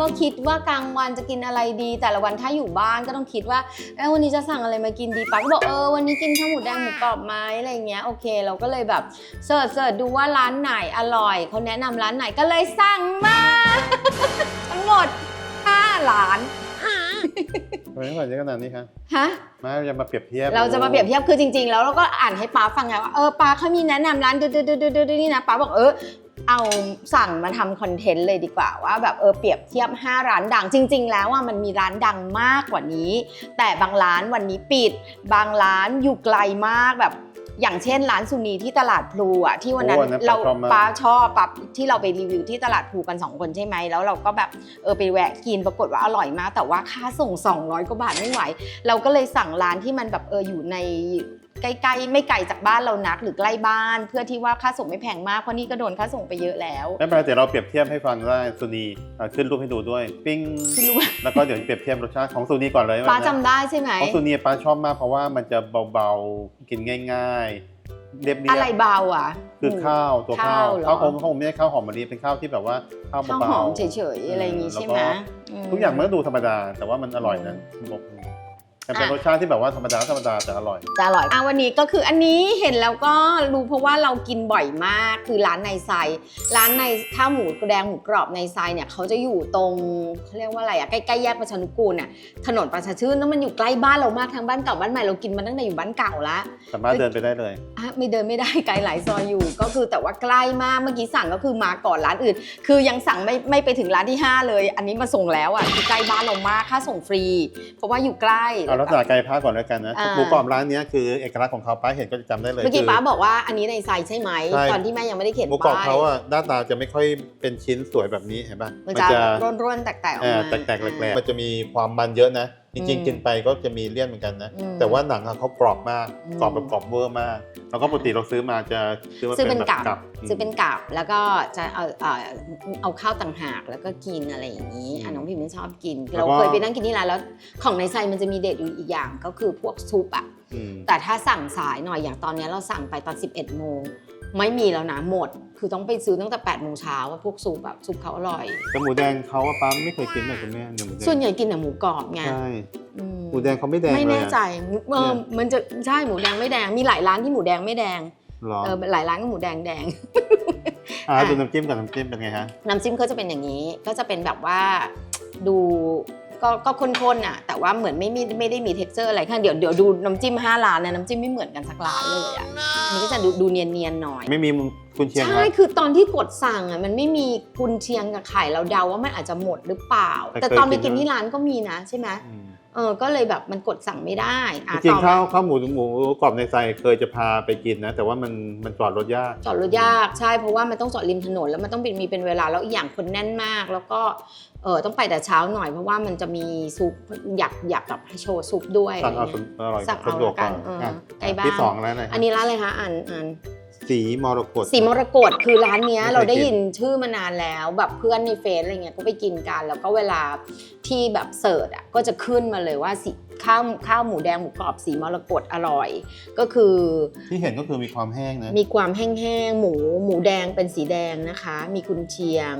ก็คิดว่ากลางวันจะกินอะไรดี แต่ละวันถ้าอยู่บ้านก็ต้องคิดว่าเอ้ยวันนี้จะสั่งอะไรมากินดีป้าก็บอกเออวันนี้กินข้าวหมูแดงหมูกรอบไหมอะไรเงี้ยโอเค เราก็เลยแบบเสิร์ชเสิร์ชดูว่าร้านไหนอร่อยเขาแนะนำร้านไหนก็เลยสั่งมาทั้งหมด5ร้านทำไมต้องใส่เยอะขนาดนี้คะฮะมาจะมาเปรียบเทียบ เราจะมาเปรียบเทียบคือจริง ๆ แล้วเราก็อ่านให้ป้าฟังไงว่าเออป้าเขามีแนะนำร้านดูดูดูดูดูนี่นะป้าบอกเออ เอาสั่งมาทำคอนเทนต์เลยดีกว่าว่าแบบเออเปรียบเทียบ 5 ร้านดังจริง ๆ แล้วว่ามันมีร้านดังมากกว่านี้ แต่บางร้านวันนี้ปิด บางร้านอยู่ไกลมากแบบอย่างเช่น ร้านซูนีที่ตลาดพลูอะที่วันนั้นโอ้อันนั้นเราชอบมาก ป้าชอบปั๊บที่เราไปรีวิวที่ตลาดพลูกันสองคนใช่ไหมแล้วเราก็แบบเออไปแวะกินปรากฏว่าอร่อยมาก แต่ว่าค่าส่ง 200กว่าบาทไม่ไหว เราก็เลยสั่งร้านที่มันแบบเอออยู่ใน ใกล้ๆ ไม่ไกลจากบ้านเรานักหรือใกล้บ้าน เพื่อที่ว่าค่าส่งไม่แพงมากเพราะนี่ก็โดนค่าส่งไปเยอะแล้วไม่เป็นไรเดี๋ยวเราเปรียบเทียบให้ฟังได้ซูนีอะขึ้นรูปให้ดูด้วย ปิ้งคือรู้ว่าแล้วก็เดี๋ยวเปรียบเทียบรสชาติของซูนีก่อนเลยป้าจำได้ใช่ไหม ของซูนีป้าชอบมากเพราะว่ามันจะเบาๆกินง่าย ๆ เรียบๆ อะไรเบาอะ คือข้าวตัวข้าวเหรอข้าวหอมข้าวหอมไม่ใช่ข้าวหอมมะลิเป็นข้าวที่แบบว่าข้าวข้าวเบาหอมๆเฉยๆอะไรอย่างงี้ใช่ไหมแล้วก็ทุกอย่างมันก็ดูธรรมดา แต่ว่ามันอร่อยนะบอก แต่เป็นรสชาติที่แบบว่าธรรมดาธรรมดาแต่อร่อย จะอร่อยอะวันนี้ก็คืออันนี้เห็นแล้วก็รู้เพราะว่าเรากินบ่อยมากคือร้านในไซร้านในข้าวหมูแดงหมูกรอบในไซเนี่ยเขาจะอยู่ตรงเขาเรียกว่าอะไรอะใกล้ๆแยกประชานุกูลอะถนนประชาชื่นแล้วมันอยู่ใกล้บ้านเรามากทางบ้านเก่าบ้านใหม่เรากินมาตั้งแต่อยู่บ้านเก่าแล้วสามารถเดินไปได้เลยอะไม่เดินไม่ได้ไกลหลายซอยอยู่ ก็คือแต่ว่าใกล้มากเมื่อกี้สั่งก็คือมาก่อนร้านอื่น คือยังสั่งไม่ไม่ไปถึงร้านที่5เลย อันนี้มาส่งแล้วอะคือใกล้บ้านเรามากค่าส่งฟรี เพราะว่าอยู่ใกล้เอาลักษณะกายภาพก่อนแล้วกันนะอ่า หมูกรอบร้านเนี้ยคือเอกลักษณ์ของเขาป้าเห็นก็จะจำได้เลยเมื่อกี้คื ป้าบอกว่าอันนี้ในไซใช่ไหม ใช่ ตอนที่แม่ยังไม่ได้เขียนหมูกรอบป้ายเขาอะหน้าตาจะไม่ค่อยเป็นชิ้นสวยแบบนี้เห็นป่ะมันจะร่วนๆแตกๆออกเอ่อมาแตกๆแหลกๆมันจะมีความมันเยอะนะ จริงอืมๆกินไปก็จะมีเลี่ยนเหมือนกันนะอืมแต่ว่าหนังอะเขากรอบมากอืมกรอบแบบกรอบเวอร์มาก แล้วก็ปกติเราซื้อมาจะซื้อมาซื้อเป็นแบบกับกับซื้อเป็นกับแล้วก็จะเอาเอาเอาข้าวต่างหากแล้วก็กินอะไรอย่างนี้อะน้องพิมไม่ชอบกิน เราเคยไปนั่งกินที่ร้านแล้วของในไซมันจะมีเด็ดอยู่อีกอย่างก็คือพวกซุปอะอืม แต่ถ้าสั่งสายหน่อยอย่างตอนนี้เราสั่งไปตอน 11 โมง ไม่มีแล้วนะหมด คือต้องไปซื้อตั้งแต่8โมงเช้าว่าพวกซุปแบบซุปเขาอร่อย แต่หมูแดงเขาว่าป้าไม่เคยกินเลยคุณแม่เนี่ยหมูแดงส่วนใหญ่กินแต่หมูกรอบไงใช่อืมหมูแดงเขาไม่แดงไม่เลยแน่อะ ใจเออมันจะใช่หมูแดงไม่แดงมีหลายร้านที่หมูแดงไม่แดงหรอเออหลายร้านก็หมูแดงแดง อ่าอะดูน้ำจิ้มกับน้ำจิ้มเป็นไงฮะ น้ำจิ้มก็จะเป็นอย่างนี้ ก็จะเป็นแบบว่าดู ก็ก็ข้นๆอะแต่ว่าเหมือนไม่มีไม่ได้มี t e x t อร์อะไรค่ะเดี๋ยวเดี๋ยวดูน้ำจิ้ม5ร้านนะน้ำจิ้มไม่เหมือนกันสักร้านเลยอะมันก็จะดูดูเนียนๆหน่อย ไม่มีคุณเชียงใช่นะคือตอนที่กดสั่งอะมันไม่มีกุนเชียงกับไข่เราเดาว่ามันอาจจะหมดหรือเปล่า แต่แต่เคยตอนไปกิกินนนะ ที่ร้านก็มีนะใช่ไหม อืม เออก็เลยแบบมันกดสั่งไม่ได้อะจริงต่อๆมาข้าวข้าวหมูหมูกรอบในใจเคยจะพาไปกินนะ แต่ว่ามันมันจอดรถยาก จอดรถยากใช่เพราะว่ามันต้องจอดริมถนนแล้วมันต้องเป็นมีเป็นเวลาแล้วอีกอย่างคนแน่นมาก แล้วก็เออต้องไปแต่เช้าหน่อยเพราะว่ามันจะมีซุปอยากอยากกับให้โชว์ซุปด้วยสั่งเอาอะไรสุดเงี้ย อร่อยสั่งเอาสะดวกกว่าละกันเอออะใกล้บ้าน ที่สองแล้วนะอันนี้ร้านอะไรคะอ่านอ่าน สีมรกตสีมรกตคือร้านเนี้ยไม่เคยเราได้กินยินชื่อมานานแล้วแบบเพื่อนในเฟซอะไรเงี้ยก็ไปกินกัน แล้วก็เวลาที่แบบเสิร์ชอะก็จะขึ้นมาเลยว่าสี ข้าวข้าวหมูแดงหมูกรอบสีมรกตอร่อย ก็คือที่เห็นก็คือมีความแห้งนะ มีความแห้งๆหมูหมูแดงเป็นสีแดงนะคะ มีกุนเชียง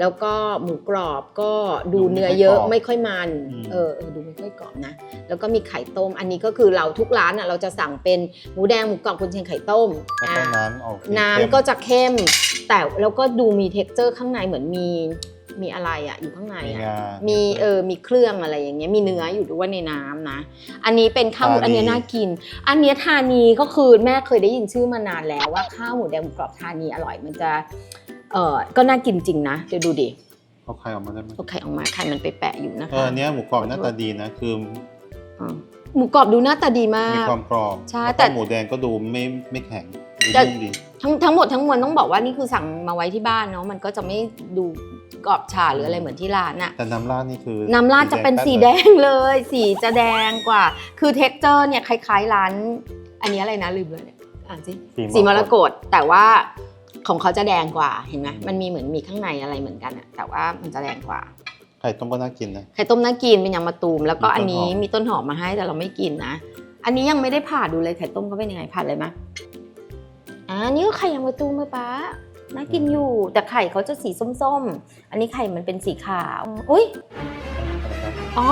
แล้วก็หมูกรอบก็ดูเนื้อเยอะไม่ค่อยมันเออเออดูไม่ค่อยกรอบนะ แล้วก็มีไข่ต้ม อันนี้ก็คือเราทุกร้านอะเราจะสั่งเป็นหมูแดงหมูกรอบกุนเชียงไข่ต้มแล้วก็อะน้ำออกน้ำเค็มก็จะเข้ม แต่แล้วก็ดูมีเท็กเจอร์ข้างในเหมือนมี มีอะไรอะอยู่ข้างในมีอะงามีเออมีเครื่องอะไรอย่างเงี้ยมีเนื้ออยู่ด้วยในน้ำนะ อันนี้เป็นข้าวหมูทานีอันเนี้ยน่ากิน อันเนี้ยทานีก็คือแม่เคยได้ยินชื่อมานานแล้วว่าข้าวหมูแดงหมูกรอบทานีอร่อยมันจะเออก็น่ากินจริงนะเดี๋ยวดูดิเขาไข่ออกมาได้ไหมเอาไข่ออกมาไข่มันไปแปะอยู่นะเอคะออันเนี้ยหมูกรอบหน้าตาดีนะคืออ่าหมูกรอบดูหน้าตาดีมามีกความกรอบใช่แล้วก็แต่หมูแดงก็ดูไม่ไม่แข็งดูแต่นุ่มดีทั้งทั้งหมดทั้งมวลต้องบอกว่านี่คือสั่งมาไว้ที่บ้านเนาะมันก็จะไม่ดู กรอบฉ่าหรืออะไรเหมือนที่ร้านอะแต่น้ำราดนี่คือน้ำราดจะเป็นสีแดป๊ดลยงเลย สีจะแดงกว่า คือเท็กเจอร์เนี่ยคล้ายๆร้าน อันนี้อะไรนะลืมเลยเนี่ยอ่านสิสีมรกตแต่ว่าของเขาจะแดงกว่าเห็นไหมมันมีเหมือนมีข้างในอะไรเหมือนกันอะแต่ว่ามันจะแดงกว่าไข่ต้มก็น่ากินนะไข่ต้มน่ากินเป็นยางมะตูม แล้วก็มีต้นอันนี้หอมมีต้นหอมมาให้แต่เราไม่กินนะ อันนี้ยังไม่ได้ผ่าดูเลยไข่ต้มเขาเป็นยังไงผ่าเลยไหมอ่านี่ก็ไข่ยางมะตูมไหมป้า น่ากินอยู่แต่ไข่เขาจะสีส้มๆ อันนี้ไข่มันเป็นสีขาว อุ้ยอ๋อ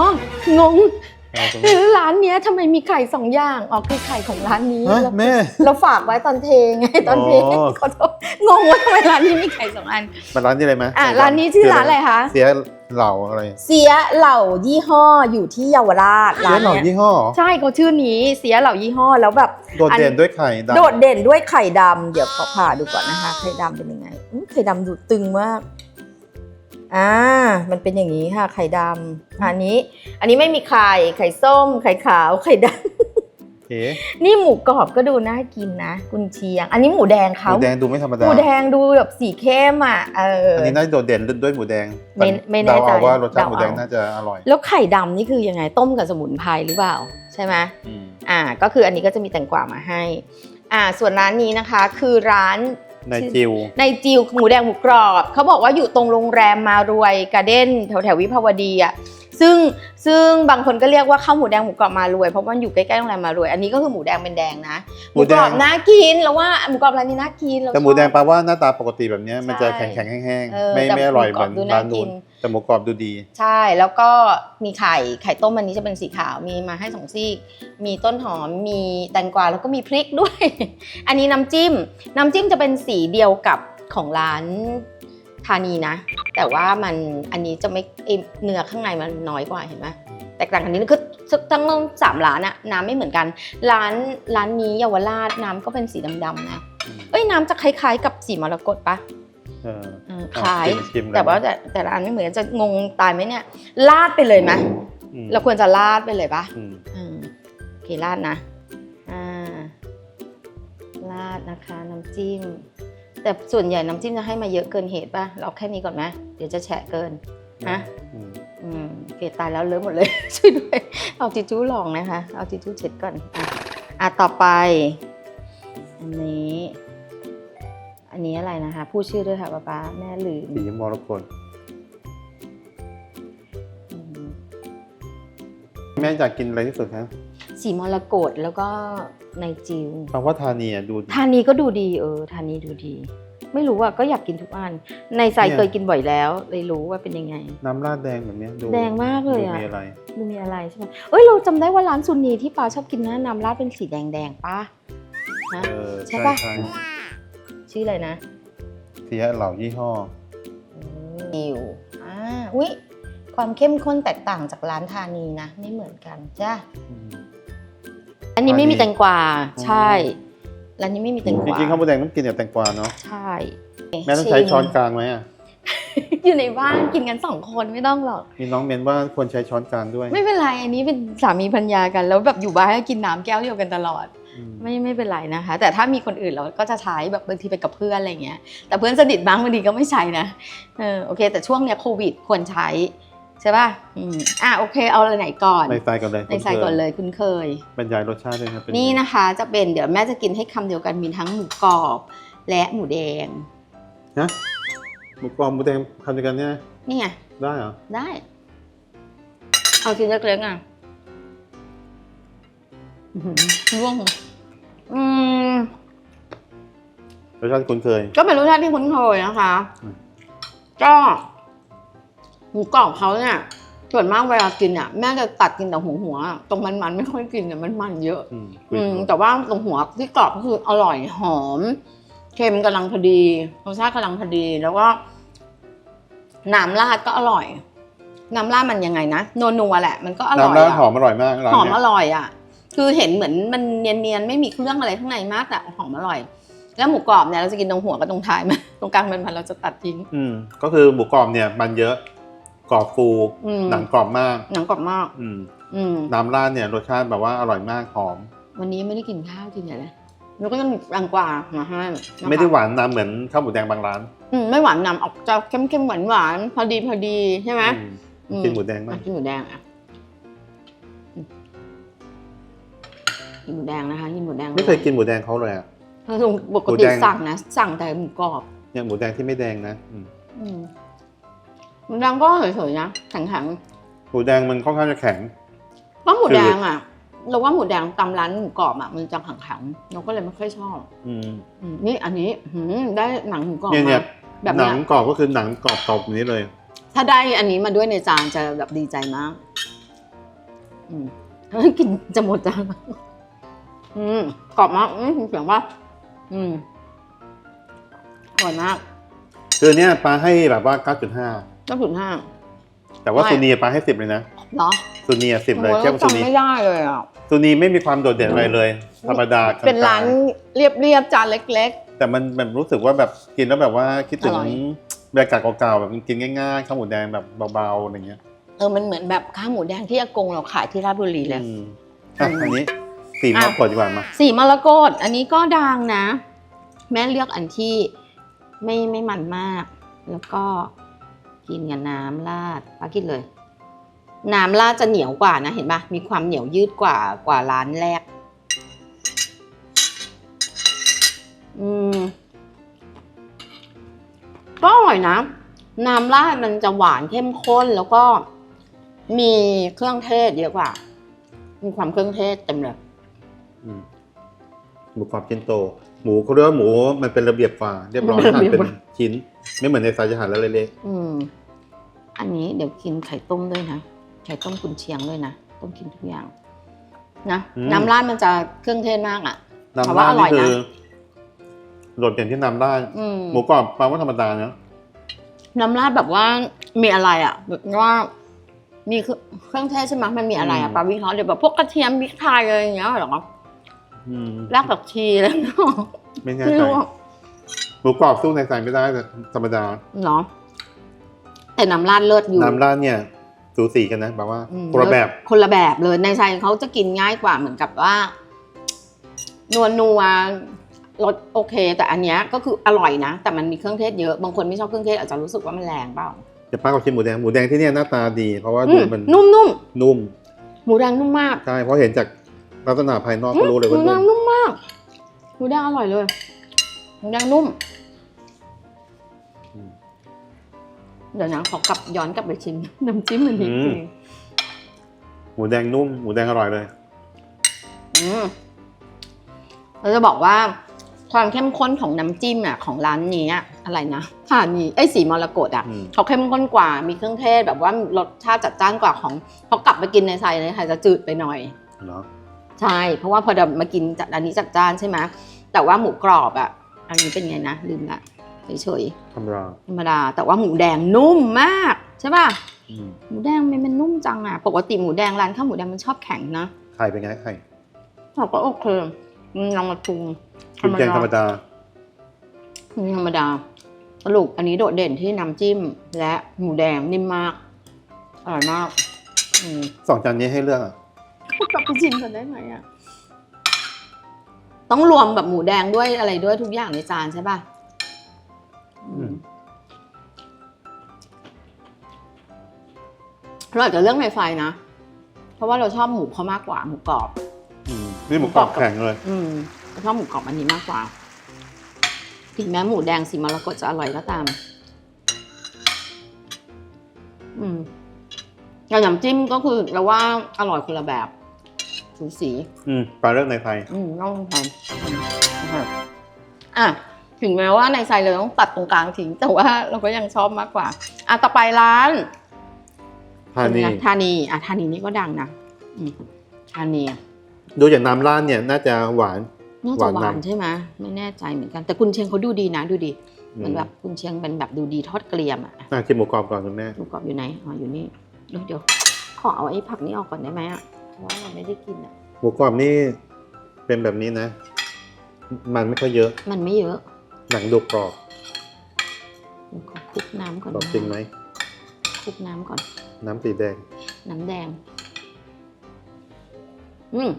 งง เอาตรงนี้ร้านเนี้ยทำไมมีไข่สองอย่างอ๋อคือไข่ของร้านนี้ฮะแล้วแม่ เราฝากไว้ตอนเทไงตอนเทอ๋อ ขอโทษงงว่าทำไมร้านนี้มีไข่สองอันมาร้านนี้เลยไหมอะร้านนี้ชื่อร้านอะไรคะ เสียเหล่าอะไรเสียเหล่ายี่ห้ออยู่ที่เยาวราชเสีร้ายนเหล่าเนี้ยยี่ห้อเหรอใช่เขาชื่อนี้เสียเหล่ายี่ห้อแล้วแบบ โดดเด่นด้วยไข่ดำโดดเด่นด้วยไข่ดำเดี๋ยวขอผ่าดูก่อนนะคะ ไข่ดำเป็นยังไงอื้อไข่ดำดูตึงมาก อ่า มันเป็นอย่างนี้ค่ะ ไข่ดำอันนี้ อันนี้ไม่มีไข่ ไข่ส้ม ไข่ขาว ไข่ดเอ๋ำนี่หมูกรอบก็ดูน่ากินนะกุนเชียง อันนี้หมูแดงหเขามูแดงดูไม่ธรรมหดามูแดงดูแบบสีเข้มอะ เออ อันนี้น่าจะโดดเด่นด้วยหมูแดงไม่ไม่แน่ใจเดาเอาว่ารสชาติหมูแดงเดาเอาน่าจะอร่อย แล้วไข่ดำนี่คือยังไงต้มกับสมุนไพรหรือเปล่า ใช่ไหมอืมอ่า ก็คืออันนี้ก็จะมีแตงกวามาให้ อ่า ส่วนร้านนี้นะคะ คือร้าน ในจิว ในจิวหมูแดงหมูกรอบ เขาบอกว่าอยู่ตรงโรงแรมมารวยการ์เด้นแถวแถวๆวิภาวดีอะ ซึ่งซึ่งบางคนก็เรียกว่าข้าวหมูแดงหมูกรอบมารวยเพราะว่ามันอยู่ใกล้ๆโรงแรมมารวย อันนี้ก็คือหมูแดงเป็นแดงนะ หมูกรอบน่ากินแล้วว่าหมูกรอบร้านนี้น่ากินเราแต่หมูแดงชอบแปลว่าหน้าตาปกติแบบเนี้ยมันจะใช่แข็งๆแห้งเออๆไม่แต่ไม่อร่อยหมูเหกรมืออบนดูน่าร้านนู้กินนแต่หมูกรอบดูดี ใช่แล้วก็มีไข่ไข่ต้มอันนี้จะเป็นสีขาวมีมาให้สองซีก มีต้นหอมมีแตงกวาแล้วก็มีพริกด้วย อันนี้น้ำจิ้ม น้ำจิ้มจะเป็นสีเดียวกับของร้าน ธานีนะ แต่ว่ามันอันนี้จะไม่เอ้ยเนื้อข้างในมันน้อยกว่าเห็นไหมแตกต่างกันนิดนึงคือทั้งสามร้านอะน้ำไม่เหมือนกัน ร้านร้านนี้เยาวราชน้ำก็เป็นสีดำๆนะเอ้ยน้ำจะคล้ายๆ กับสีมรกตปะเออเอออะคล้ายชิมชิมเลยแต่ว่าแต่แต่ละอันไม่เหมือนกันจะงงตายไหมเนี่ยลาดไปเลยไหมอืมเราควรจะลาดไปเลยปะอืมอืมโอเคราดนะอ่าราดนะคะน้ำจิ้ม แต่ส่วนใหญ่น้ำจิ้มจะให้มาเยอะเกินเหตุป่ะ เราแค่นี้ก่อนไหมเดี๋ยวจะแฉะเกินฮะอืมอืมโอเคตายแล้วเลอะหมดเลย ช่วยด้วย เอาทิชชู่ลองนะคะ เอาทิชชู่เช็ดก่อน อะอะต่อไป อันนี้ อันนี้อะไรนะคะพูดชื่อด้วยค่ะป๊าป๊าแม่ลืมสีมรกตอืมแม่อยากกินอะไรที่สุดครับ สีมรกตแล้วก็ในจิวคำว่าทานีอะดูทานนี้ก็ดูดีเออทานนี้ดูดี ไม่รู้อะก็อยากกินทุกอัน ในไซเนี่ย เคยกินบ่อยแล้ว เลยรู้ว่าเป็นยังไง น้ำราดแดงแบบเนี้ยดูแดงมากเลยดูอะมีอะไร ดูมีอะไรใช่ไหมเอ้ยเราจำได้ว่าร้านซุนีที่ปาชอบกินนะน้ำราดเป็นสีแดงๆป้าฮะ เออใช่ใช่ปะ ใช่ชื่ออะไรนะเสียเหล่ายี่ห้ออิวอ่าอุ้ยความเข้มข้นแตกต่างจากร้านทานีนะ ไม่เหมือนกันจ้าอืม อันนี้ไม่มีแตงกวาอืมใช่ร้านนี้ไม่มีแตงกจวาริงๆข้าวหมูแดงต้องกินกับแตงกวาเนาะใช่แม่ต้องใช้ช้อนกลางไหมอะอยู่ในบ้านกินกันสองคนไม่ต้องหรอก มีน้องเมนว่าควรใช้ช้อนกลางด้วยไม่เป็นไรอันนี้เป็นสามีพัญญากัน แล้วแบบอยู่บ้านก็กินน้ำแก้วเดียวกันตลอด อืมไม่ไม่เป็นไรนะคะ แต่ถ้ามีคนอื่นเราก็จะใช้แบบบางทีไปกับเพื่อนอะไรเงี้ยแต่เพื่อนสนิทบ้างบางทีก็ไม่ใช้นะเออโอเค แต่ช่วงเนี้ยโควิดควรใช้ ใช่ป่ะอืมอะโอเคเอาอะไรไหนก่อนในไซก่อนเลยในใส่ก่อนเลยคุณเคย บรรยายรสชาติด้วยครับเป็นี่ไงนะคะจะเป็นเดี๋ยวแม่จะกินให้คำเดียวกันมีทั้งหมูกรอบ และหมูแดงฮะหมูกรอบหมูแดงทำด้วยกันเนี่ยนี่ไงได้เหรอได้ เอาชิ้นเล็กๆอะอื้อหือร่วงอืม รสชาติคุ้นเคย ก็เป็นรสชาติที่คุ้นเคยนะคะ อืม ก็ห มูกรอบเขาเนี่ยส่วนมากเวลากินอะแม่จะตัดกินแต่หัวหัวๆตรงมันมันๆไม่ค่อยกินเนี่ยมันมันเยอะ อืมอืมแต่ว่าตรงหัวที่กรอบก็คืออร่อยหอมเค็มกำลังพอดีรสชาติกำลังพอดีแล้วก็น้ำราดก็อร่อย น้ำราดมันยังไงนะนัวๆแหละ มันก็อร่อยน้ำราดอะ หอมอร่อยมากร้านหอมเนี้อยร่อยอะ คือเห็นเหมือนมันเนียนๆ ไม่มีเครื่องอะไรข้างในมากแต่หอมอร่อย แล้วหมูกรอบเนี่ยเราจะกินตรงหัวกับตรงท้ายมัน ตรงกลางเป็นพันเราจะตัดทิ้ง อืมก็คือหมูกรอบเนี่ยมันเยอะ กรอบฟูอืม หนังกรอบมาก หนังกรอบมาก อืมอืม น้ำราดเนี่ยรสชาติแบบว่าอร่อยมากหอม วันนี้ไม่ได้กินข้าวกินอะไรแล้วก็จะมีแตงกวามาให้นะคะไม่ได้หวานนำเหมือนข้าวหมูแดงบางร้านอืมไม่หวานนำออกจะเข้มๆหวานหวานๆพอดีพอดีใช่ไหม อืมอืม กินหมูแดงอะมากกินหมูแดงอะอืมกินหมูแดงนะคะกินหมูแดงไม่เคยกินหมูแดงเขาเลยอะเออปกหมูติแดง สั่งนะ สั่งแต่หมูกรอบเนี่ยหมูแดงที่ไม่แดงนะอืมอืม หมูแดงก็เฉยๆนะแข็งหมูแดงมันค่อนข้างจะแข็ง ๆเพราะหมูแดงอะ เราว่าหมูแดงตามร้านหมูกรอบอะมันจะแข็งๆเราก็เลยไม่ค่อยชอบอืม อืมนี่อันนี้หืมได้หนังหมูกรอบเนี่ยเนี่ย มาแบบหนัเนี้ยงกรอบก็คือหนังกรอบตบนี้เลย ถ้าได้อันนี้มาด้วยในจานจะแบบดีใจมากอืมเฮ้ยกินจะหมดจานแล้วอืมกรอบมากอืมเสียงว่า อืมอร่อยมาก คือเนี่ยปลาให้แบบว่า 9.5 ก็ถึงห้า แต่ว่าไม่ ซูนีปลาให้10เลยนะเหรอซูนีสิบเลยโอ้เทียบกับซูจำนีไม่ได้เลยอะ ซูนีไม่มีความโดดเด่นอะไรเลย ธรรมดากลงๆเป็นร้านเรียบๆจานเล็ก แต่มันแบบรู้สึกว่าแบบกินแล้วแบบว่าคิดถึงอร่อย บรรยากาศเก่าๆแบบกินง่ายๆข้าวหมูแดงแบบเบาๆอะไรเงี้ยๆ เออ มันเหมือนแบบข้าวหมูแดงที่อากงเราขายที่ราชบุรีเลย อืมอะอืมอันนี้สี่อะมากกว่าดีกว่ามา สีมรกตอันนี้ก็ดังนะ แม่เลือกอันที่ไม่ไม่มันมาก แล้วก็ กินกับน้ำราดป้ากินเลย น้ำราดจะเหนียวกว่านะเห็นปะมีความเหนียวยืดกว่ากว่าร้านแรก อืมก็อร่อยนะ น้ำราดมันจะหวานเข้มข้นแล้วก็มีเครื่องเทศเยอะกว่า มีความเครื่องเทศเต็มเลยอืมหมูกรอบชิ้นโต หมูเขาเรียกว่าหมูมันเป็นระเบียบกว่าเรียบร้อยมันเป็นหั่นระเบียบเป็นกว่าชิ้น ไม่เหมือนในสายจะหั่นแล้วเละอืม อันนี้เดี๋ยวกินไข่ต้มด้วยนะ ไข่ต้มกุนเชียงด้วยนะ ต้องกินทุกอย่าง นะน้ำราดมันจะเครื่องเทศมากอะๆน้ำแต่ราว่าดอร่นี่อยคืนะ อโดดเด่นที่น้ำราดอืม หมูกรอบปลาว่าธรรมดาเนาะน้ำราดแบบว่ามีอะไรอะแบบว่ามีเครื่องเทศใช่ไหมมันมีอะไรอะปลาวิเคราะห์เดี๋ยวแบบพวกกระเทียมพริกไทยอะไรอย่างเงี้ยเหรออืม รากผักชีแล้วเนาะไม่แน่ไม่ใจรู้อะหมูกรอบสู้ในสายไม่ได้แต่ธรรมดาเนาะแต่น้ำราดเลิศอยู่ น้ำราดเนี่ยสูสีกันนะแบบว่าอืมคนละแบบคนละแบบเลยในไทยเขาจะกินง่ายกว่าเหมือนกับว่า นัวนัวรสโอเค แต่อันเนี้ยก็คืออร่อยนะ แต่มันมีเครื่องเทศเยอะบางคนไม่ชอบเครื่องเทศอาจจะรู้สึกว่ามันแรงเปล่าเดี๋ยวป้าก็ชิมหมูแดงหมูแดงที่เนี่ยหน้าตาดี เพราะว่าอืดูมมันนุ่มนุ่มนุ่มๆหมูแดงนุ่มมากใช่เพราะเห็นจาก ลักษณะภายนอกอืก็มรู้เลยหมูว่าแดนุ่งมนุ่มมากหมูแดงอร่อยเลยหมูแดงนุ่มอืมเดี๋ยวนะขอกลับย้อนกลับไปชิมน้ำจิ้มมันนิดอืมนึงหมูแดงนุ่มหมูแดงอร่อยเลย อืมเราจะบอกว่า ความเข้มข้นของน้ำจิ้มอะของร้านนี้อะอะไรนะทานีไอ้ยสีมรกตอะ อืม เขาเข้มข้นกว่า มีเครื่องเทศแบบว่ารสชาติจัดจ้านกว่าของพอกลับไปกินในไทยในไทยจะจืดไปหน่อย เนาะ ใช่ เพราะว่าพอเดี๋ยวมากินจัดอันนี้จัดจ้านใช่ไหมแต่ว่าหมูกรอบอะอันนี้เป็นไงนะลืมละเฉยธรรมดาๆธรรมดา แต่ว่าหมูแดงนุ่มมากใช่ป่ะอืมหมูแดงมันมันนุ่มจังอะปกติหมูแดงร้านข้าวหมูแดงมันชอบแข็งนะไข่เป็นไงไข่เราก็โอเคมันลองมาปรุงคุณแกงธรรมดานี่ธรรมดาสรุปอันนี้โดดเด่นที่น้ำจิ้มและหมูแดงนิ่มมากอร่อยมากอืมสองจานนี้ให้เลือกอะ กลับไปชิมกันได้ไหมอะ ต้องรวมแบบหมูแดงด้วยอะไรด้วยทุกอย่างในจานใช่ป่ะ อืมเราอาจจะเรื่องในไฟนะ เพราะว่าเราชอบหมูเขามากกว่าหมูกรอบ อืมนี่หมูกรอบแข็งเลย อืมเราชอบหมูกรอบอันนี้มากกว่า ถึงแม้หมูแดงสีมรกตจะอร่อยก็ตาม อืมอย่างน้ำจิ้มก็คือเราว่าอร่อยคนละแบบ สูสีอืมปลาเลือกในไทยอืมต้องทำอืมนะคะอะถึงแม้ว่าในไซเราต้องตัดตรงกลางทิ้ง แต่ว่าเราก็ยังชอบมากกว่าอะต่อไปร้านทานีธานีอะธานีนี่ก็ดังนะอืมธานีดูจากน้ำราดเนี่ยน่าจะหวานน่าจะหวาวหานนใช่ไหมไม่แน่ใจเหมือนกันแต่กุนเชียงเขาดูดีนะดูดีเหมือนอืมแบบกุนเชียงเป็นแบบดูดีทอดเกลียมอะอะชิมหมูกรอบก่อนคุณแม่หมูกรอบอยู่ไหนอ๋ออยู่นี่เดี๋ยวเดี๋ยวขอเอาไอ้ผักนี้ออกก่อนได้ไหมอะเพราะ ว่าเราไม่ได้กินอะ หมูกรอบนี่เป็นแบบนี้นะ มันไม่ค่อยเยอะมันไม่เยอะหนังดุกกรอบเดี๋ยวขอคลุกน้ำก่อนกรอบนะจริงไหมคลุกน้ำก่อน น้ำสีแดง น้ำแดง อืม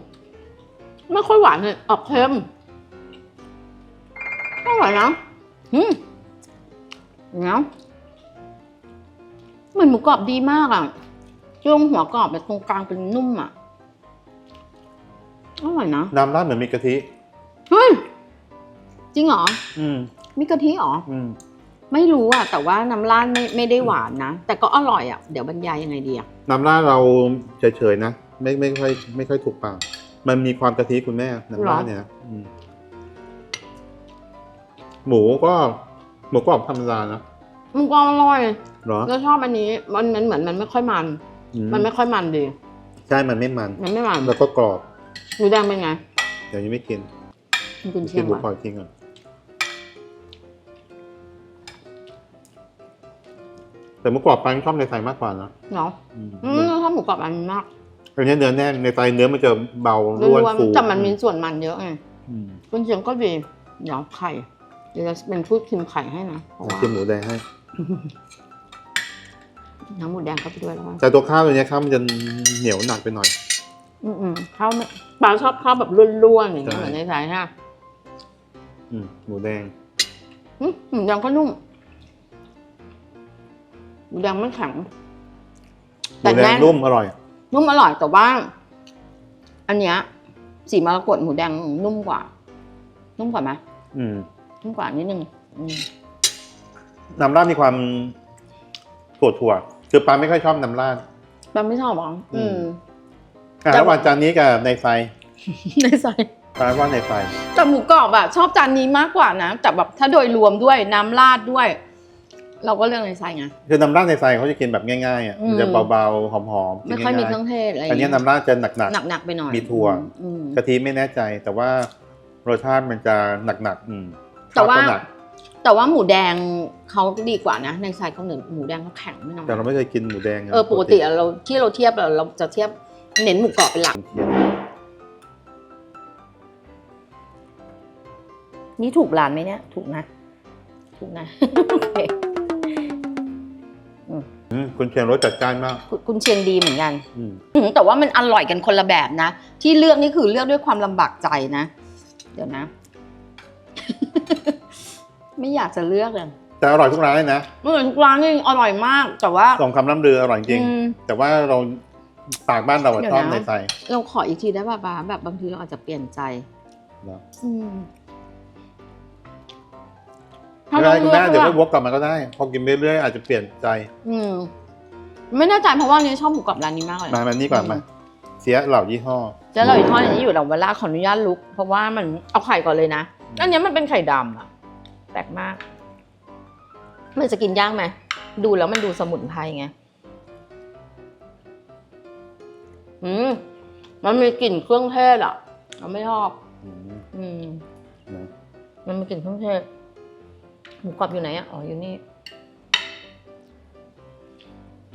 ไม่ค่อยหวานเลย ออกเค็มอร่อยนะอืมเนาะเหมือนหมูกรอบดีมากอะช่วงหัวกรอบเป็นตรงกลางเป็นนุ่มอะ อร่อยนะน้ำราดเหมือนมีกะทิเฮ้ยจริงเหรอ อืมมีกะทิเหรอ อืมไม่รู้อะ แต่ว่าน้ำราดไม่ไม่ได้หวานนะ แต่ก็อร่อยอะ เดี๋ยวบรรยายยังไงดีอะ น้ำราดเราเฉยๆนะไม่ไม่ค่อยไม่ค่อยถูกปากมันมีความกะทิคุณแม่น้ำราดเนี่ยนะอืมหมูก็หมูกรอบธรรมดานะมันก็อร่อยเหรอแล้วชอบอันนี้ มันมันเหมือนมันไม่ค่อยมัน อืมันไม่ค่อยมันดี ใช่มันไม่มันมันไม่มันแล้วก็กรอบ หมูแดงเป็นไงเดี๋ยวยังไม่กินคุณกุนเชีกิยนงหมูวะกรอบจริงก่อนแต่หมูกรอบปังชอบในไทยมากกว่านะเนาะอืมอืมชอบหมูกรอบอันนี้มากอันนี้เนื้อแน่นในไทยเนื้อมันจะเบาร่ร่วนวนฟูๆแต่มันมีส่วนมันเยอะไงอืมกุนเชียงก็ดีเดี๋ยวไข่เดี๋ยวจะเป็นพูดชิมไข่ให้นะเพราะว่ากินหมูแดงให้ น้ำหมูแดงเข้าไปด้วยแล้วกันแต่ตัวข้าวตัวเนี้ยข้าวมันจะเหนียวหนักไปหน่อย อืมอืมข้าวไม่ปลาชอบข้าวแบบร่วนๆอย่างเงี้ยใช่เหมือนในสายฮะอืมหมูแดงอืมหมูแดงก็นุ่มหมูแดงไม่แข็งหมูแดงนุ่มอร่อย นุ่มอร่อยแต่ว่า อันเนี้ยสีมรกตหมูแดงนุ่มกว่า นุ่มกว่าไหมอืมนุ่มกว่านิดนึงอืมน้ำราดมีความถั่วถั่วๆคือปลาไม่ค่อยชอบน้ำราดปลาไม่ชอบหรออืม อะแต่ระหว่างจานนี้กับในไฟในใส่ปลาว่าในไฟ แต่หมูกรอบอะชอบจานนี้มากกว่านะ แต่แบบถ้าโดยรวมด้วยน้ำราดด้วย เราก็เลือกในใส่ไง คือน้ำราดในไฟเขาจะกินแบบง่ายๆอะอืม มันจะเบาๆหอมๆกิไม่นค่อยมีง่ายเครื่องเทศอะไรๆอันนี้น้ำราดจะหนัก หนักๆไปหน่อยมีถั่ว อืม ๆกะทิไม่แน่ใจ แต่ว่ารสชาติมันจะหนักๆอืมแต่ว่า ข้ก็หนักแต่ว่าหมูแดงเขาดีกว่านะ ในใส่เขาเหนือหมูแดงเขาแข็งไม่น้อยแต่เราไม่เคยกินหมูแดงนะเออปกติอะเราที่เราเทียบเราเราจะเทียบ เน้นหมูกรอบเป็นหลัก นี่ถูกร้านไหมเนี่ย ถูกนะ ถูกนะ โอเคอืมคุณเชียงรสจัดจ้านมาก คุณคุณเชียงดีเหมือนกัน อืมอืมแต่ว่ามันอร่อยกันคนละแบบนะ ที่เลือกนี่คือเลือกด้วยความลำบากใจนะ เดี๋ยวนะ ไม่อยากจะเลือกเลยแต่อร่อยทุกร้านเลยนะเมื่อทุกร้านนี่อร่อยมาก แต่ว่าสองคำล่ำลืออร่อยจริง อืมแต่ว่าเรา ปากบ้านเราอะเดี๋ยวชอบนะ ในไฟเราขออีกทีได้ป่ะบ้าแบบบางทีเราอาจจะเปลี่ยนใจ เนอะอืมไม่เป็นไรคุณแม่ถ้าเดี๋ยวราก็ลืวกกลับมาก็ได้ พอกินไปเรื่อยๆอาจจะเปลี่ยนใจ อืม ไม่แน่ใจเพราะว่านี่ชอบหมูกรอบร้านนี้มากเลยมามานี่ก่อนมา เสียเหล่ายี่ห้อเจะเราอีกทอดอย่างนี้อยู่แต่เวลาขออนุญาตลุก เพราะว่ามันเอาไข่ก่อนเลยนะอืม อันเนี้ยมันเป็นไข่ดำอะแปลกมาก มันจะกินยากไหมดูแล้วมันดูสมุนไพรไง อืมมันมีกลิ่นเครื่องเทศอะเราไม่ชอบ อืมอืม นะมันมีกลิ่นเครื่องเทศหมูกรอบอยู่ไหนอะ อ๋อ อยู่นี่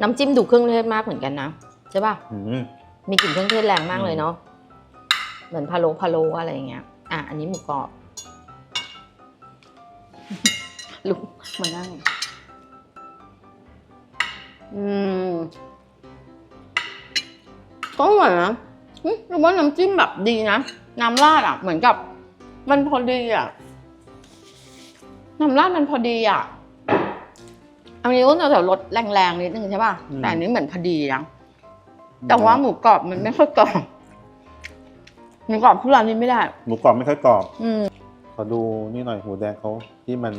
น้ำจิ้มดูเครื่องเทศมากเหมือนกันนะ ใช่ป่ะ อืม มีกลิ่นเครื่องเทศแรงมากอืมเลยเนาะ เหมือนพะโล้พะโล้อะไรอย่างเงี้ย อะ อันนี้หมูกรอบ ลุกมานั่ง อืม ก็อร่อยนะอืมแต่ว่าน้ำจิ้มแบบดีนะ น้ำราดอะ เหมือนกับ มันพอดีอะ น้ำราดมันพอดีอะ อันนี้ก็จะแบบรสแรงๆนิดนึงใช่ป่ะ แต่อันนี้เหมือนพอดีนะ แต่ว่าหมูกรอบมันไม่ค่อยกรอบ หมูกรอบทุกร้านนี้ไม่ได้ หมูกรอบไม่ค่อยกรอบ อืมขอดูนี่หน่อยหมูแดงเขาที่มัน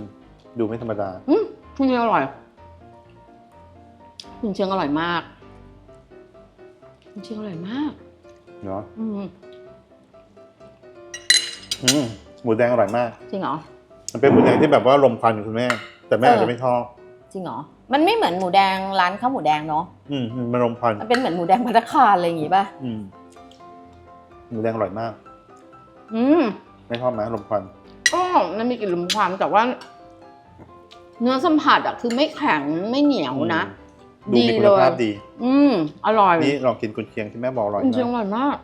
ดูไม่ธรรมดา อืมคุณเชียงอร่อยคุณเชียงอร่อยมาก คุณเชียงอร่อยมากเนาะอืมอืมหมูแดงอร่อยมาก จริงเหรอ มันเป็นหมูแดงที่แบบว่าลมควันคุณแม่ แต่แม่เอออาจจะไม่ชอบ จริงเหรอ มันไม่เหมือนหมูแดงร้านข้าวหมูแดงเนาะ อืมมันลมควัน มันเป็นเหมือนหมูแดงพัตตาคารอะไรอย่างงี้ป่ะ อืม หมูแดงอร่อยมาก อืม ไม่ชอบไหมลมควันก็มันมีกลิ่นลมควันแต่ว่า เนื้อสัมผัสอะคือไม่แข็งไม่เหนียวนะ ดูมีคุณภาพดี อืมอร่อยนี่ลองกินกุนเชียงที่แม่บอกอร่อยคุณเชียงมาอกร่อยมาก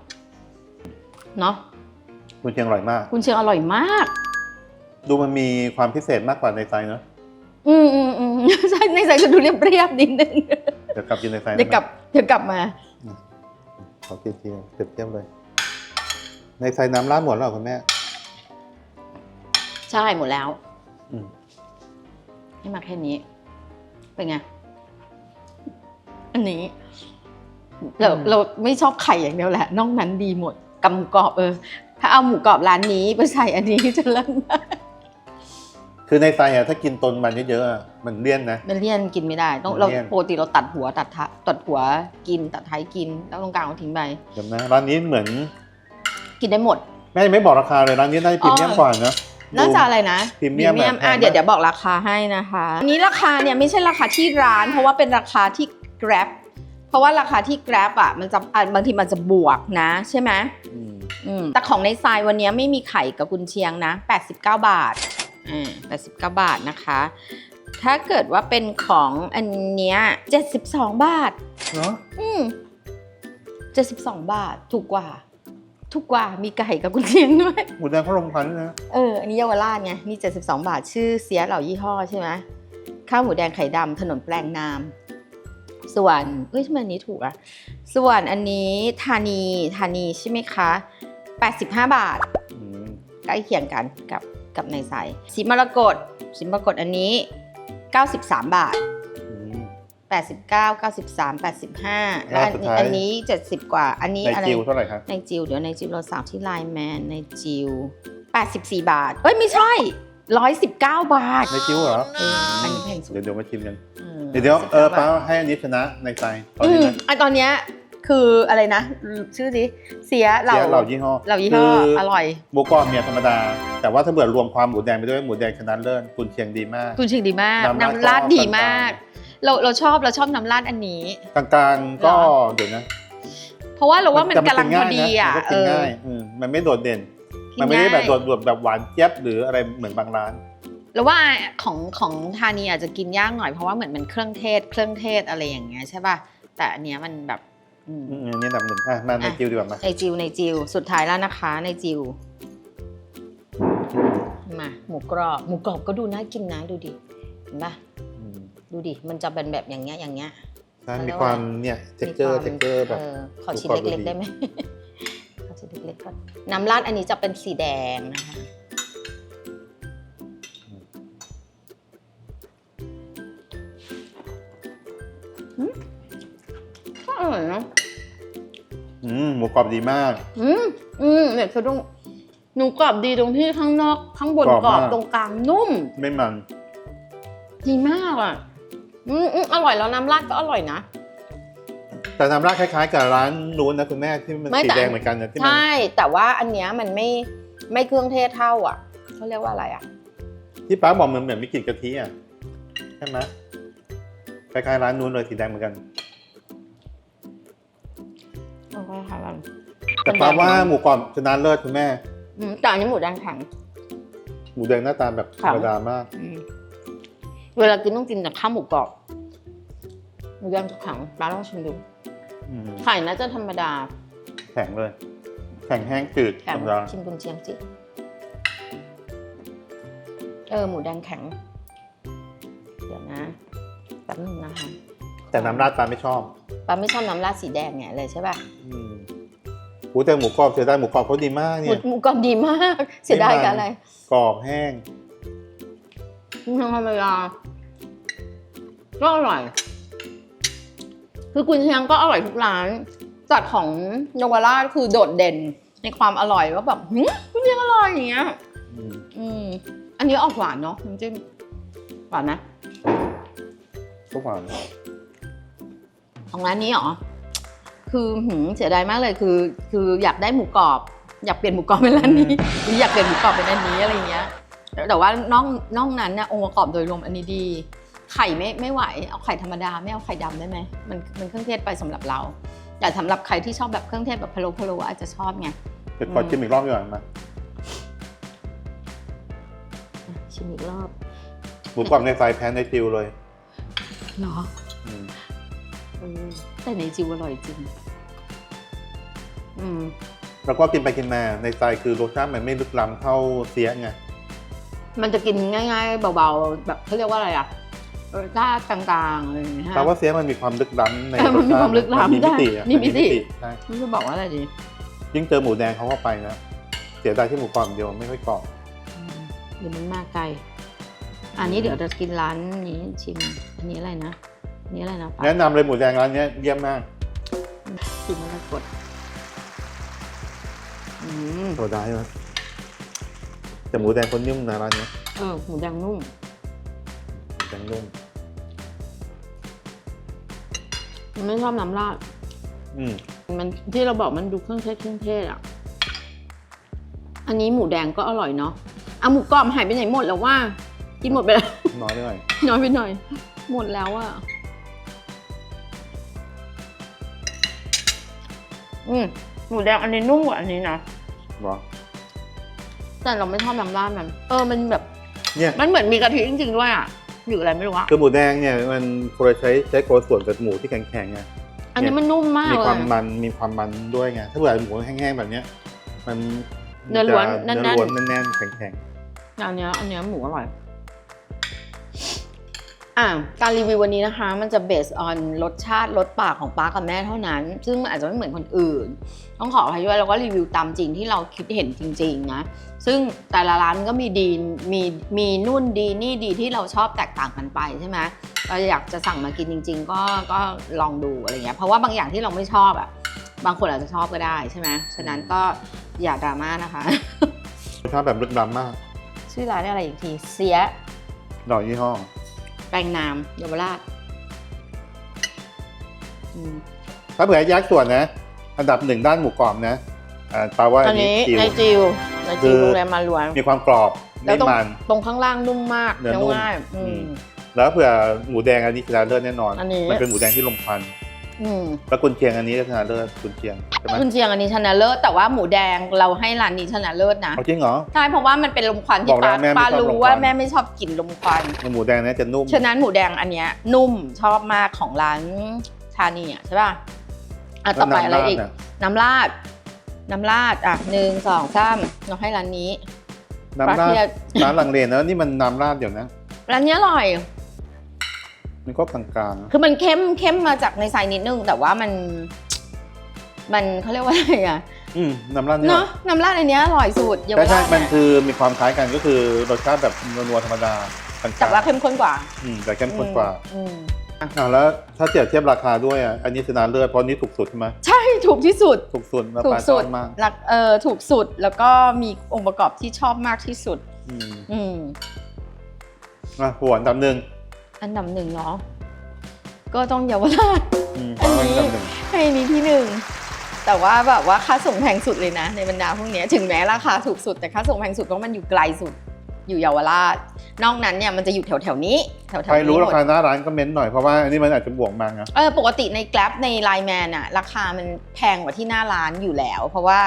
เนาะกุนเชียงอร่อยมากคุณเชียงอร่อยมาก ดูมันมีความพิเศษมากกว่าในไซเนอะอืมอืมอืมใช่ในใจจะดูเรียบเรียบๆนิดนึงเดี๋ยวกลับกินในไซเดี๋ยวกลับเดี๋ยวกลับมาขอกินทีเต็มเทียบเลย ในไซน้ำราดหมดแล้วเหรอคุณแม่ใช่หมดแล้วอืมให้มาแค่นี้ เป็นไง อันนี้เราเราไม่ชอบไข่อย่างเดียวแหละนอกนั้นดีหมดกับหมูกรอบเออ ถ้าเอาหมูกรอบร้านนี้ไปใส่อันนี้จะเลิศมากคือในไซอะถ้ากินตนมันเยอะๆอะมันเลี่ยนนะมันเลี่ยนกินไม่ได้ ต้องมันเราเลี่ยนปกติเราตัดหัวตัดทะตัดหัวกินตัดท้ายกิน แล้วตรงกลางเอาทิ้งไปเดี๋ยวนะร้านนี้เหมือน กินได้หมดแม่ยังไม่บอกราคาเลยร้านนี้น่าจะพรีเมียมอ๋อกว่านะน่าจะอะไรนะพรีเมียมแบบอะแพงมากเดี๋ยวเดี๋ยวบอกราคาให้นะคะอันนี้ราคาเนี่ยไม่ใช่ราคาที่ร้าน เพราะว่าเป็นราคาที่ Grab เพราะว่าราคาที่ Grab อะมันจะอะบางทีมันจะบวกนะใช่ไหมอืมอืมแต่ของในทรายวันนี้ไม่มีไข่กับกุนเชียงนะ 89 บาทอ่า89 บาทนะคะ ถ้าเกิดว่าเป็นของอันเนี้ย72 บาท เนาะอืม72 บาทถูกกว่า ถูกกว่ามีไก่กับกุนเชียงด้วย หมูแดงเขาลงพันธุ์นะ เออ อันนี้เยาวราชไงมี72 บาท ชื่อเสียเหล่ายี่ห้อใช่ไหม ข้าวหมูแดงไข่ดำถนนแปลงนาม ส่วนเอ้ยทำไมอันนี้ถูกอะส่วนอันนี้ธานีธานีใช่ไหมคะ 85 บาทอืมใกล้เคียงกันกับกับในใสสีมรกตสีมรกตอันนี้ 93 บาทอืม89 93 85 แล้วอันแล้วสุดท้ายอันนี้ 70 กว่า อันนี้ในอะไรจิวเท่าไหร่ครับในจิวเดี๋ยวในจิวเราสาวที่ไลน์แมนในจิว84 บาท เอ้ยไม่ใช่ 119 บาท ในจิวเหรอ เอออันนี้แพงสุดเดี๋ยวเดี๋ยวมาชิมกัน ออเดี๋ยวเดี๋ยวเออ19ป้าบท ให้อันนี้ชนะในใจตอนอืนี้มนะไอตอนเนี้ยคืออะไรนะ ชื่อดิเสียเหล่าเสียเหล่ายี่ห้อเหล่ายี่ห้อคืออร่อย หมูกรอบเนี่ยธรรมดา แต่ว่าถ้าเบื่อรวมความหมูแดงไปด้วยหมูแดงชนะเลิศกุนเชียงดีมาก คุณชิงดีมาก น้ำราดน้ำราดก็ดีกลางๆมากเราเราชอบเราชอบน้ำราดอันนี้ กลางๆก็เหรอเดี๋ยวนะเพราะว่าเราว่ามันแต่กำลังพอดีกินง่ายนะอะมันก็เอกินอง่ายอืมมันไม่โดดเด่น กินมันไม่ได้แบบง่ายโดดโดดแบบหวานเจี๊ยบหรืออะไรเหมือนบางร้าน แล้วว่าของของทานีอาจจะกินยากหน่อยเพราะว่าเหมือนมันเครื่องเทศ เครื่องเทศอะไรอย่างเงี้ยใช่ป่ะแต่อันเนี้ยมันแบบอืม อืมอันนี้อันดับหนึ่งอะมาในอะ จิวดีกว่ามาในจิวในจิวสุดท้ายแล้วนะคะในจิวมาหมูกรอบหมูกรอบก็ดูน่ากินนะดูดิเห็นป่ะอืมดูดิมันจะเป็นแบบอย่างเงี้ยอย่างเงี้ย ใช่เขาเรีมียกคว่าวามเนี่ยเท็กเจอร์มีเท็คกวามเจอร์แบบเออขอชิ้นหมูกรอบเล็กดูดีๆได้ไหมขอชิ้น เล็กๆก่อนน้ำราดอันนี้จะเป็นสีแดงนะคะอืมก็อร่อยเนอะอืมหมูกรอบดีมาก อืมอืมเนี่ยคือตรงหนูกรอบดีตรงที่ข้างนอก ข้างบนกรอบกรอบมากตรงกลางนุ่ม ไม่มัน ดีมากอะ อืมอืมอร่อยแล้วน้ำราดก็อร่อยนะ แต่น้ำราดคล้ายๆกับร้านนู้นนะคุณแม่ที่มันไม่สีแต่แดงเหมือนกันนะที่มันใช่แต่ว่าอันเนี้ยมันไม่ไม่เครื่องเทศเท่าอะเขาเรียกว่าอะไรอะที่ป้าบอกมันเหมือนมีกลิ่นกะทิอะใช่ไหมคล้ายๆร้านนู้นเลยสีแดงเหมือนกันโอเคค่ะกันแต่ป้าว่าหมูกรอบชนะเลิศคุณแม่อืมแต่อันนี้หมูแดงแข็งหมูแดงหน้าตาแบบธรรมดามากอืมเวลากินต้องกินแต่ข้าวหมูกรอบห มูแดงจะแข็งป้าลองชิมดูอืมไข่น่าจะธรรมดาแข็งเลย แข็งแห้งจืดแข็ธงรรมดาชิมกุนเชียงจิเออหมูแดงแข็ง เดี๋ยวนะแป๊บนึงนะคะแต่น้ำราดป้าไม่ชอบป้าไม่ชอบน้ำราดสีแดงไงเลยใช่ป่ะอืมหูแต่หมูกรอบเสียดายหมูกรอบเขาดีมากหมูเนี่ยหมูกรอบดีมาก เสียดายกับอะไรกรอบแห้งทางธรรมดาก็อร่อย คือกุนเชียงก็อร่อยทุกร้าน จัดของเยาวราชคือโดดเด่นในความอร่อยว่าแบบหืมกุนเชียงอร่อยอย่างเงี้ยอืมอืมอันนี้ออกหวานเนาะน้ำจิ้มหวานนะก็หวานของร้านนี้เหรอคือหืมเสียดายมากเลยคือ คืออยากได้หมูกรอบ อยากเปลี่ยนหมูกรอบเป็นร้านนี้หรืออยากเปลี่ยนหมูกรอบเป็นอันนี้อะไรอย่างเงี้ยแต่แต่ว่านอกนอกนั้นเนี่ยองค์ประกอบโดยรวมอันนี้ดี ไข่ไม่ไม่ไหว เอาไข่ธรรมดาไม่เอาไข่ดำได้ไหมมันมันเครื่องเทศไปสำหรับเรา แต่สำหรับใครที่ชอบแบบเครื่องเทศแบบพะโล้พะโล้อาจจะชอบไงเดี๋ยวขอชิมอีกรอบดีกว่ามาอะชิมอีกรอบหมูกรอบในไฟแพ้ในติวเลยเหรออืมเออแต่ในจิวอร่อยจริงอืมแล้วก็กินไปกินมาในใจคือรสชาติมันไม่ลึกล้ำเท่าเสียไงมันจะกินง่าย ๆ เบาๆ แบบเขาเรียกว่าอะไรอะ รสชาติกลางๆอะไรอย่างเงี้ยฮะแต่ว่าเสียมันมีความลึกล้ำในเออมันมีความลึกล้ำมีมิติอะได้มีมิติ ใช่ไม่รู้จะบอกว่าอะไรดี ยิ่งเจอหมูแดงเขาเข้าไปนะเสียดายที่หมูกรอบเดียวไม่ค่อยกรอบอืมหรือมันมากไกล อันนี้เดี๋ยวจะกินร้านนี้ชิม อันนี้อะไรนะอันนี้อะไรนะปะแนะนำเลยหมูแดงร้านเนี้ยเยี่ยมมากชิมมรกตอืมโซดาใช่ไหมแต่หมูแดงคนนิ่มนะร้านเนี้ยเออหมูแดงนุ่มแดงนุ่ม มันไม่ชอบน้ำราดอืมมันที่เราบอกมันดูเครื่องเทศเครื่องเทศอะ อันนี้หมูแดงก็อร่อยเนาะอะหมูกรอบหายไปไหนหมดแล้วว่า กินหมดไปแล้ว น้อยไปหน่อยน้อยไปหน่อย หมดแล้วอะอืมหมูแดงอันนี้นุ่มกว่าอันนี้นะเหรอแต่เราไม่ชอบน้ำราดมัน เออมันแบบ เนี่ย มันเหมือนมีกะทิจริงๆด้วยอะ อยู่อะไรไม่รู้อะคือหมูแดงเนี่ยมันคนละใช้ใช้คนละส่วนกับหมูที่แข็งๆไงอันนี้มันนุ่มมากมีเลความยมันมีความมันด้วยไงถ้าเกิดหมูแห้งๆแบบเนี้ยมันเนื้อล้วนจะแน่นๆเนื้อล้วนแน่นๆแข็งอันเนี้ยอันเนี้ยหมูอร่อย อ่าการรีวิววันนี้นะคะ มันจะเบสออนรสชาติรสปากของป้ากับแม่เท่านั้น ซึ่งมันอาจจะไม่เหมือนคนอื่น ต้องขออภัยด้วยแล้วก็รีวิวตามจริงที่เราคิดเห็นจริงๆนะ ซึ่งแต่ละร้านก็มีดีมีมีนู่นดีนี่ดีที่เราชอบแตกต่างกันไปใช่ไหมเราอยากจะสั่งมากินจริง ๆ ก็ก็ลองดูอะไรเงี้ยเพราะว่าบางอย่างที่เราไม่ชอบอะบางคนอาจจะชอบก็ได้ใช่ไหมฉะนั้นก็อย่าดราม่านะคะๆรสชาติแบบลึกล้ำมาก ชื่อร้านอะไรอีกทีเสียดอกยี่ห้อ แปลงนามเยาวราชอืม ถ้าเผื่อให้แยกส่วนนะ อันดับหนึ่งด้านหมูกรอบนะอ่าแปลว่าอัอันนนี้นี้จิ๋ว ในจิวในจิวคือโรงแรมมาลวนมีความกรอบแล้ไม่วตรงมัน ตรงข้างล่างนุ่มมากเนื้อนุ่มง่ายอือืมมแล้วเผื่อหมูแดงอันนี้ชนะเลิศแน่นอน อันนี้ มันเป็นหมูแดงที่ลมควัน อืมแล้วกุนเชียงอันนี้ก็ชนะเลิศกุนเชียงใช่ไหมคุณเชียงอันนี้ชนะเลิศแต่ว่าหมูแดงเราให้ร้านนี้ชนะเลิศนะเอาจริงเหรอ ใช่เพราะว่ามันเป็นลมควันบที่อกแล้ป้าวแม่ไม่ป้าชอบลมรู้ควันว่าแม่ไม่ชอบกลิ่นลมควัน หมูแดงเนี้จะนุ่ม ฉะนั้นหมูแดงอันเนี้ยนุ่มชอบมากของร้านชานีอะใช่ป่ะอะต่อไปอะไรอีก น้ำราด น้ำราดอะหนึ่งสองสามเราให้ร้านนี้น้ำราปลาเทียดมร้านลังเลนะนี่มันน้ำราดเดี๋ยวนะร้านนี้อร่อย มันก็กลางๆนะคือมันเข้มเข้มมาจากในไซนิดนึง แต่ว่ามัน มันเขาเรียกว่าอะไรอะอืมน้ำราดเนี่ยเนาะน้ำราดอันเนี้ยอร่อยสุดเยาวใช่ใช่ราชมันเนี่ยคือมีความคล้ายกันก็คือรสชาติแบบนัวๆธรรมดาต่างๆแต่ว่าเข้มข้นกว่าอืมแต่เข้มข้นกว่าอืมอ่าแล้วถ้าเทียบเทียบราคาด้วยอะอันนี้ชนะเลิศเพราะนี่ถูกสุดใช่ไหมใช่ถูกที่สุด ถูกสุดราถูกคาชสุอดบมากรักเออถูกสุดแล้วก็มีองค์ประกอบที่ชอบมากที่สุด อืมอืม อะหัวอันดับหนึ่ง อันดับหนึ่งเนาะก็ต้องเยาวราชอืมอันนี้อันดับหนึ่งให้นี้ที่หนึ่งแต่ว่าแบบว่าค่าส่งแพงสุดเลยนะ ในบรรดาพวกเนี้ยถึงแม้ราคาถูกสุดแต่ค่าส่งแพงสุดเพราะมันอยู่ไกลสุดอยู่เยาวราช นอกนั้นเนี่ยมันจะอยู่แถวแถวๆนี้แถวแถวใครนี้รู้หมราดคาหน้าร้านก็เม้นหน่อยเพราะว่าอันนี้มันอาจจะบวกมาไงเออปกติใน Grab ใน Line Man อะราคามันแพงกว่าที่หน้าร้านอยู่แล้ว เพราะว่า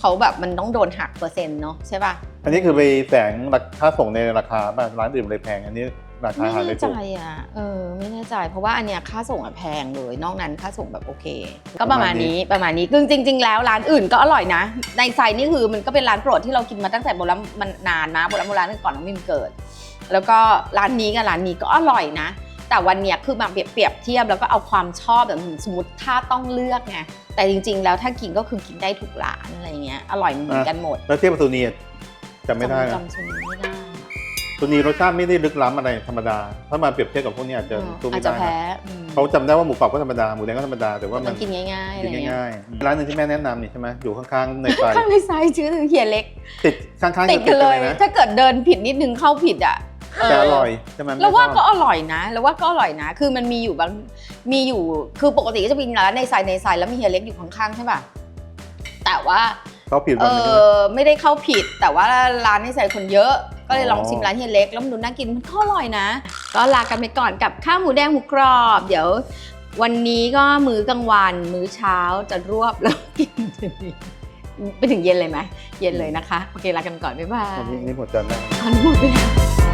เขาแบบมันต้องโดนหักเปอร์เซ็นต์เนาะใช่ป่ะอันนี้คือไปแฝงราค่าส่งในราคาบ้างร้านอื่นเลยแพงอันนี้ ราคาไม่หาไม่แน่ใจถูกอะเออไม่แน่ใจ เพราะว่าอันเนี้ยค่าส่งอะแพงเลย นอกนั้นค่าส่งแบบโอเค ก็ประมาณนี้ประมาณนี้คือจริง ๆ แล้วร้านอื่นก็อร่อยนะ ในไซนี่คือมันก็เป็นร้านโปรดที่เรากินมาตั้งแต่โบราณมันนานนะโบราณโบราณตั้งก่อนน้องมิมเกิด แล้วก็ร้านนี้กับร้านนี้ก็อร่อยนะ แต่วันเนี้ยคือมาเปรียบเปรียบเทียบแล้วก็เอาความชอบแบบสมมติถ้าต้องเลือกไงแต่จริง ๆ แล้วถ้ากินก็คือกินได้ทุกร้านอะไรเงี้ยอร่อยเหมือนกันหมดแล้วเทียบกับตูนีอะจำไม่ได้นะ จำชนิดไม่ได้ ตูนีรสชาติไม่ได้ลึกล้ำอะไรธรรมดา ถ้ามาเปรียบเทียบกับพวกนี้อาจจะอืมสู้อาไม่จจะได้แพ้นะอืมเขาจำได้ว่าหมูกรอบก็ธรรมดาหมูแดงก็ธรรมดาแต่ว่ามัมันนกินง่ายๆอะไรกินเงี้ยง่ายๆร้านหนึ่งที่แม่แนะนำนี่ใช่ไหมอยู่ข้างๆในซอยข้างในไซส์ชื่อเฮียเล็กติดข้างๆติดกันเลย นะถ้าเกิดเดินผิดนิดนึงเข้าผิดอะแต่อเร่อยใช่ไหมแล้วว่าก็ไม่ชอบอร่อยนะ แล้วว่าก็อร่อยนะ คือมันมีอยู่บางมีอยู่คือปกติก็จะมีร้านในไซส์ในไซส์แล้วมีเฮียเล็กอยู่ข้างๆใช่ป่ะแต่ว่า เขาผิดเอวันนึงอไม่ได้เข้าผิดแต่ว่าร้านในไซส์คนเยอะ ก็เลยลองอ๋อชิมร้านเฮียเล็กแล้วมันดูน่ากินมันก็อร่อยนะ ก็ลากันไปก่อนกับข้าวหมูแดงหมูกรอบ เดี๋ยววันนี้ก็มื้อกลางวัน มื้อเช้าจะรวบแล้วกินถึงไปถึงเย็นเลยไหมเย็นเลยนะคะ โอเคลากันก่อนบ๊ายบายอันนี้นี่หมดจานแล้วอันนี้หมดไปแล้ว